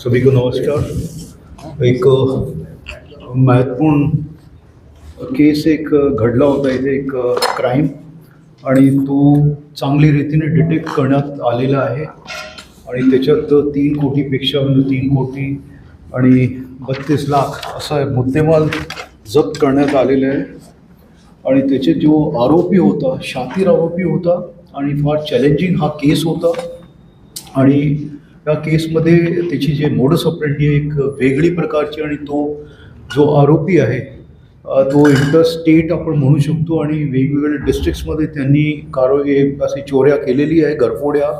सभी को नमस्कार। एक महत्त्वपूर्ण केस एक घडला होता. इथे एक क्राईम आणि तो चांगली रीतीने डिटेक्ट करण्यात आलेला आहे. आणि त्याच्यात तीन कोटीपेक्षा म्हणजे तीन कोटी आणि बत्तीस लाख असा मुद्देमाल जप्त करण्यात आलेला आहे. आणि त्याचे जो आरोपी होता शातीर आरोपी होता आणि फार चॅलेंजिंग हा केस होता. आणि या केसमध्ये त्याची जे मोडस ऑपरेंडी आहे एक वेगळी प्रकारची आणि तो जो आरोपी आहे तो इंटरस्टेट आपण म्हणू शकतो आणि वेगवेगळ्या डिस्ट्रिक्ट्समध्ये त्यांनी कारवाई असे अशी चोऱ्या केलेली आहे गरफोड्या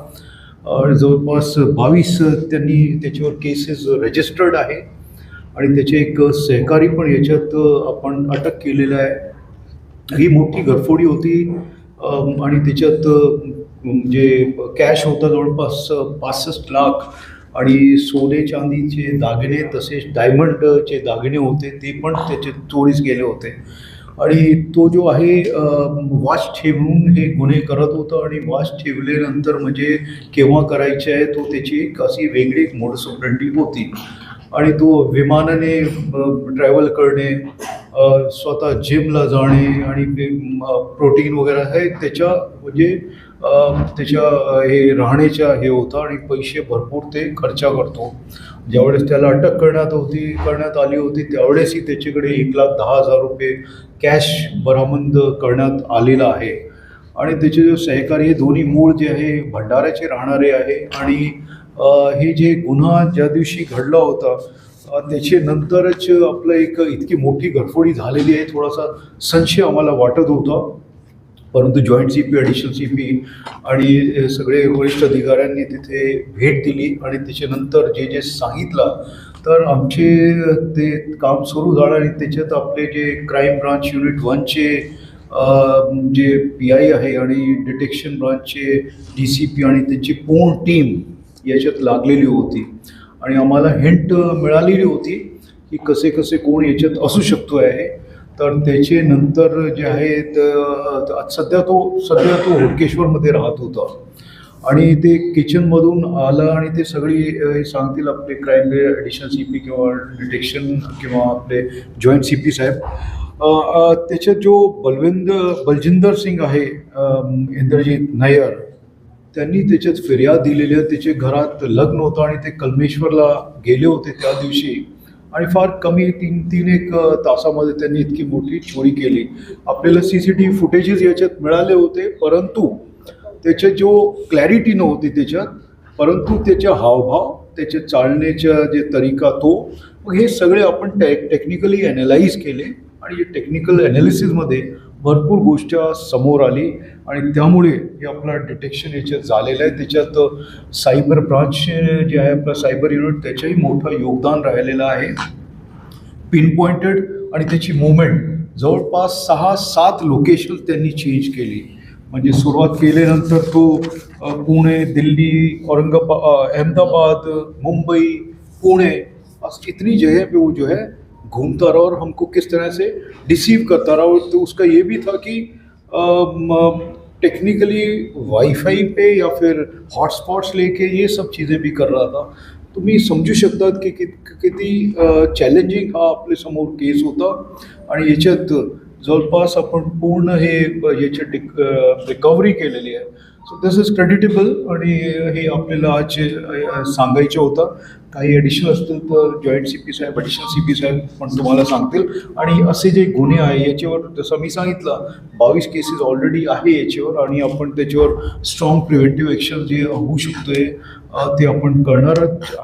जवळपास बावीस त्यांनी त्याच्यावर केसेस रजिस्टर्ड आहे. आणि त्याचे एक सहकारी पण याच्यात आपण अटक केलेलं आहे. ही मोठी गरफोडी होती आणि त्याच्यात म्हणजे जे कॅश होतं जवळपास पासष्ट लाख. आणि सोने चांदीचे दागिने तसेच डायमंडचे दागिने होते ते पण त्याचे चोरीस गेले होते. आणि तो जो आहे वॉच ठेवून हे गुन्हे करत होता आणि वॉच ठेवल्यानंतर म्हणजे केव्हा करायचे आहे तो त्याची एक अशी वेगळी एक मोडस ऑपरेंडी होती. आणि तो विमानाने ट्रॅव्हल करणे स्वतः जिमला जाणे आणि प्रोटीन वगैरे हे त्याच्या म्हणजे त्याच्या हे राहण्याच्या हे होतं आणि पैसे भरपूर ते खर्चा करतो. ज्यावेळेस त्याला अटक करण्यात होती करण्यात आली होती त्यावेळेसही त्याच्याकडे एक लाख दहा हजार रुपये कॅश बरामद करण्यात आलेला आहे. आणि त्याचे जे सहकारी हे दोन्ही मूळ जे आहे भंडाऱ्याचे राहणारे आहे आणि हे जे गुन्हा ज्या दिवशी घडला होता त्याचे नंतरच आपलं एक इतकी मोठी घरफोडी झालेली आहे थोडासा संशय आम्हाला वाटत होता. परंतु joint C P additional C P आणि सगळे वरिष्ठ अधिकाऱ्यांनी तिथे भेट दिली आणि त्याच्यानंतर जे जे सांगितलं तर आमचे ते काम सुरू झालं आणि त्याच्यात आपले जे crime branch unit वनचे J P I आहे आणि डिटेक्शन ब्रांचचे डी सी पी आणि त्यांची पूर्ण टीम याच्यात लागलेली होती. आणि आम्हाला हिंट मिळालेली होती की कसे कसे कोण याच्यात असू शकतो आहे तर त्याचे नंतर जे आहे सध्या तो सध्या तो हुडकेश्वरमध्ये राहत होता. आणि ते किचनमधून आलं आणि ते सगळी सांगतील आपले क्राईम ॲडिशनल सी पी किंवा डिटेक्शन किंवा आपले जॉईंट सी पी साहेब. त्याच्यात जो बलविंदर बलजिंदर सिंग आहे इंद्रजीत नायर त्यांनी त्याच्यात फिर्याद दिलेली आहे. त्याचे घरात लग्न होतं आणि ते कलमेश्वरला गेले होते त्या दिवशी. आणि फार कमी तीन तीन एक तासामध्ये त्यांनी इतकी मोठी चोरी केली. आपल्याला C C T V footages याच्यात मिळाले होते परंतु त्याच्यात जो क्लॅरिटी नव्हती त्याच्यात परंतु त्याचे हावभाव त्याचे चालण्याच्या जे तरीका तो मग हे सगळे आपण टे टेक्निकली ॲनालाइज केले आणि जे टेक्निकल ॲनालिसिसमध्ये भरपूर गोष्ट समोर आली आणि त्यामुळे हे आपलं डिटेक्शन याच्यात झालेलं आहे. त्याच्यात सायबर ब्रांच जे आहे आपलं सायबर युनिट त्याचंही मोठं योगदान राहिलेलं आहे. पिन पॉइंटेड आणि त्याची मुवमेंट जवळपास सहा सात लोकेशन त्यांनी चेंज केली. म्हणजे सुरुवात केल्यानंतर तो पुणे दिल्ली औरंगाबाद अहमदाबाद मुंबई पुणे बस इतनी जगह पे वो जो है घूमता रहा और हमको किस तरह से डिसीव करता रहा। और तो उसका ये भी था कि टेक्निकली वाईफाई पे या फिर हॉटस्पॉट्स लेके ये सब चीज़ें भी कर रहा था। तुम्ही समजू शकतात की कित- किती चॅलेंजिंग हा आपल्यासमोर केस होता। आणि याच्यात जवळपास आपण पूर्ण हे याची याची रिकव्हरी केलेली आहे। सो दिस इज क्रेडिटेबल आणि हे आपल्याला आज सांगायचं होतं काही ॲडिशन असतील तर जॉईंट सी पी साहेब ॲडिशनल सी पी साहेब पण तुम्हाला सांगतील. आणि असे जे गुन्हे आहे याच्यावर जसं मी सांगितलं बावीस केसेस ऑलरेडी आहे याच्यावर आणि आपण त्याच्यावर स्ट्रॉंग प्रिव्हेंटिव्ह ॲक्शन जे होऊ शकतो आहे ते आपण करणारच.